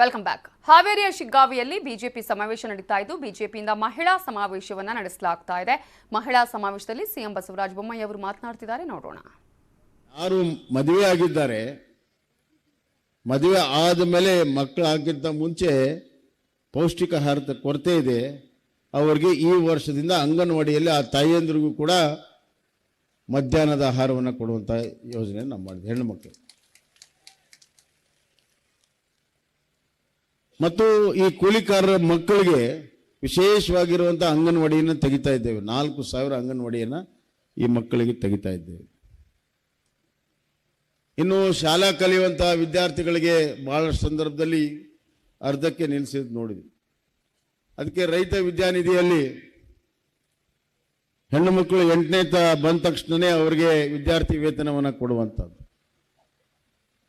Welcome back ಹಾವೇರಿಯ ಶಿಗ್ಗಾವಿಯಲ್ಲಿ BJP ಸಮಾವೇಶ ನಡೀತಾ ಇದ್ದು, ಬಿಜೆಪಿಯಿಂದ ಮಹಿಳಾ ಸಮಾವೇಶವನ್ನು ನಡೆಸಲಾಗ್ತಾ ಇದೆ. ಮಹಿಳಾ ಸಮಾವೇಶದಲ್ಲಿ ಸಿಎಂ ಬಸವರಾಜ ಬೊಮ್ಮಾಯಿ ಅವರು ಮಾತನಾಡ್ತಿದ್ದಾರೆ. ನೋಡೋಣ. ಯಾರು ಮದುವೆ ಆಗಿದ್ದಾರೆ, ಮದುವೆ ಆದ ಮೇಲೆ ಮಕ್ಕಳಾಗಿಂತ ಮುಂಚೆ ಪೌಷ್ಟಿಕಾಹಾರದ ಕೊರತೆ ಇದೆ. ಅವರಿಗೆ ಈ ವರ್ಷದಿಂದ ಅಂಗನವಾಡಿಯಲ್ಲಿ ಆ ತಾಯಿಯಂದ್ರಿಗೂ ಕೂಡ ಮಧ್ಯಾಹ್ನದ ಆಹಾರವನ್ನು ಕೊಡುವಂಥ ಯೋಜನೆ ಮಾಡಿದ್ವಿ ಹೆಣ್ಣು ಮಕ್ಕಳು. ಮತ್ತು ಈ ಕೂಲಿಕಾರರ ಮಕ್ಕಳಿಗೆ ವಿಶೇಷವಾಗಿರುವಂಥ ಅಂಗನವಾಡಿಯನ್ನು ತೆಗಿತಾ ಇದ್ದೇವೆ. ನಾಲ್ಕು ಸಾವಿರ ಅಂಗನವಾಡಿಯನ್ನು ಈ ಮಕ್ಕಳಿಗೆ ತೆಗಿತಾ ಇದ್ದೇವೆ. ಇನ್ನು ಶಾಲಾ ಕಲಿಯುವಂಥ ವಿದ್ಯಾರ್ಥಿಗಳಿಗೆ ಭಾಳಷ್ಟು ಸಂದರ್ಭದಲ್ಲಿ ಅರ್ಧಕ್ಕೆ ನಿಲ್ಲಿಸಿದ್ ನೋಡಿದ್ವಿ ಅದಕ್ಕೆ ರೈತ ವಿದ್ಯಾನಿಧಿಯಲ್ಲಿ ಹೆಣ್ಣು ಮಕ್ಕಳು ಎಂಟನೇ ತ ಬಂದ ತಕ್ಷಣವೇ ಅವರಿಗೆ ವಿದ್ಯಾರ್ಥಿ ವೇತನವನ್ನು ಕೊಡುವಂಥದ್ದು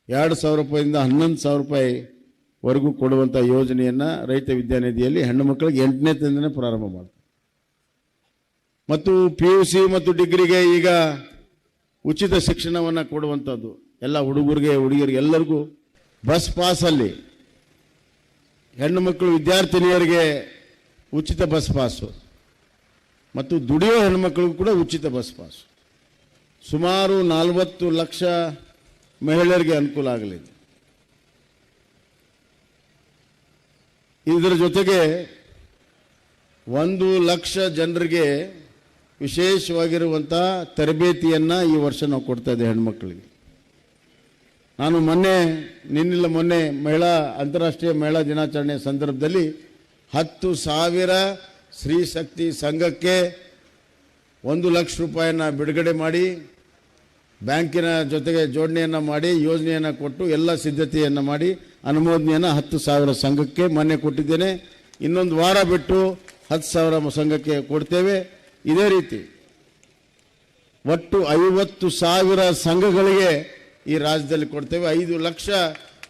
ಎರಡು ಸಾವಿರ ರೂಪಾಯಿಂದ ಹನ್ನೊಂದು ಸಾವಿರ ರೂಪಾಯಿ ವರೆಗೂ ಕೊಡುವಂಥ ಯೋಜನೆಯನ್ನು ರೈತ ವಿದ್ಯಾನಿಧಿಯಲ್ಲಿ ಹೆಣ್ಣು ಮಕ್ಕಳಿಗೆ ಎಂಟನೇ ತಂದನೇ ಪ್ರಾರಂಭ ಮಾಡ್ತಾರೆ. ಮತ್ತು ಪಿ ಯು ಸಿ ಮತ್ತು ಡಿಗ್ರಿಗೆ ಈಗ ಉಚಿತ ಶಿಕ್ಷಣವನ್ನು ಕೊಡುವಂಥದ್ದು ಎಲ್ಲ ಹುಡುಗರಿಗೆ, ಹುಡುಗಿಯರಿಗೆ ಎಲ್ಲರಿಗೂ ಬಸ್ ಪಾಸಲ್ಲಿ ಹೆಣ್ಣು ಮಕ್ಕಳು ವಿದ್ಯಾರ್ಥಿನಿಯರಿಗೆ ಉಚಿತ ಬಸ್ ಪಾಸು ಮತ್ತು ದುಡಿಯೋ ಹೆಣ್ಮಕ್ಳಿಗೂ ಕೂಡ ಉಚಿತ ಬಸ್ ಪಾಸು ಸುಮಾರು ನಲವತ್ತು ಲಕ್ಷ ಮಹಿಳೆಯರಿಗೆ ಅನುಕೂಲ ಆಗಲಿದೆ. ಇದರ ಜೊತೆಗೆ ಒಂದು ಲಕ್ಷ ಜನರಿಗೆ ವಿಶೇಷವಾಗಿರುವಂಥ ತರಬೇತಿಯನ್ನು ಈ ವರ್ಷ ನಾವು ಕೊಡ್ತಾ ಇದ್ದೇವೆ ಹೆಣ್ಮಕ್ಳಿಗೆ. ನಾನು ಮೊನ್ನೆ, ನಿನ್ನಿಲ್ಲ ಮೊನ್ನೆ ಮಹಿಳಾ, ಅಂತಾರಾಷ್ಟ್ರೀಯ ಮಹಿಳಾ ದಿನಾಚರಣೆ ಸಂದರ್ಭದಲ್ಲಿ ಹತ್ತು ಸಾವಿರ ಸ್ತ್ರೀ ಶಕ್ತಿ ಸಂಘಕ್ಕೆ ಒಂದು ಲಕ್ಷ ರೂಪಾಯಿನ ಬಿಡುಗಡೆ ಮಾಡಿ, ಬ್ಯಾಂಕಿನ ಜೊತೆಗೆ ಜೋಡಣೆಯನ್ನು ಮಾಡಿ, ಯೋಜನೆಯನ್ನು ಕೊಟ್ಟು ಎಲ್ಲ ಸಿದ್ಧತೆಯನ್ನು ಮಾಡಿ ಅನುಮೋದನೆಯನ್ನು ಹತ್ತು ಸಾವಿರ ಸಂಘಕ್ಕೆ ಮೊನ್ನೆ ಕೊಟ್ಟಿದ್ದೇನೆ. ಇನ್ನೊಂದು ವಾರ ಬಿಟ್ಟು ಹತ್ತು ಸಾವಿರ ಸಂಘಕ್ಕೆ ಕೊಡ್ತೇವೆ. ಇದೇ ರೀತಿ ಒಟ್ಟು ಐವತ್ತು ಸಾವಿರ ಸಂಘಗಳಿಗೆ ಈ ರಾಜ್ಯದಲ್ಲಿ ಕೊಡ್ತೇವೆ. ಐದು ಲಕ್ಷ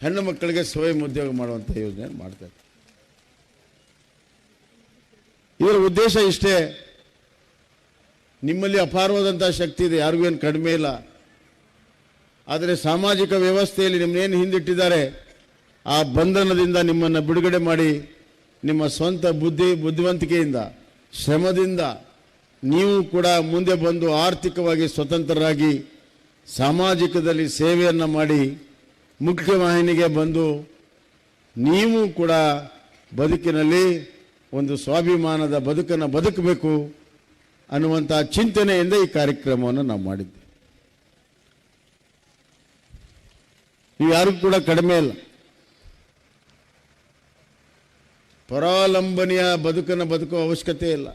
ಹೆಣ್ಣು ಮಕ್ಕಳಿಗೆ ಸ್ವಯಂ ಉದ್ಯೋಗ ಮಾಡುವಂಥ ಯೋಜನೆ ಮಾಡ್ತೇವೆ. ಇದರ ಉದ್ದೇಶ ಇಷ್ಟೇ. ನಿಮ್ಮಲ್ಲಿ ಅಪಾರವಾದಂಥ ಶಕ್ತಿ ಇದೆ. ಯಾರಿಗೂ ಏನು ಕಡಿಮೆ ಇಲ್ಲ. ಆದರೆ ಸಾಮಾಜಿಕ ವ್ಯವಸ್ಥೆಯಲ್ಲಿ ನಿಮ್ಮನ್ನೇನು ಹಿಂದಿಟ್ಟಿದ್ದಾರೆ? ಆ ಬಂಧನದಿಂದ ನಿಮ್ಮನ್ನು ಬಿಡುಗಡೆ ಮಾಡಿ ನಿಮ್ಮ ಸ್ವಂತ ಬುದ್ಧಿ, ಬುದ್ಧಿವಂತಿಕೆಯಿಂದ, ಶ್ರಮದಿಂದ ನೀವು ಕೂಡ ಮುಂದೆ ಬಂದು ಆರ್ಥಿಕವಾಗಿ ಸ್ವತಂತ್ರರಾಗಿ ಸಾಮಾಜಿಕದಲ್ಲಿ ಸೇವೆಯನ್ನು ಮಾಡಿ ಮುಖ್ಯವಾಹಿನಿಗೆ ಬಂದು ನೀವು ಕೂಡ ಬದುಕಿನಲ್ಲಿ ಒಂದು ಸ್ವಾಭಿಮಾನದ ಬದುಕನ್ನು ಬದುಕಬೇಕು ಅನ್ನುವಂಥ ಚಿಂತನೆಯಿಂದ ಈ ಕಾರ್ಯಕ್ರಮವನ್ನು ನಾವು ಮಾಡಿದ್ದೆ ನೀವು ಯಾರಿಗೂ ಕೂಡ ಕಡಿಮೆ ಇಲ್ಲ ಪರಾವಲಂಬನೆಯ ಬದುಕನ್ನು ಬದುಕುವ ಅವಶ್ಯಕತೆ ಇಲ್ಲ.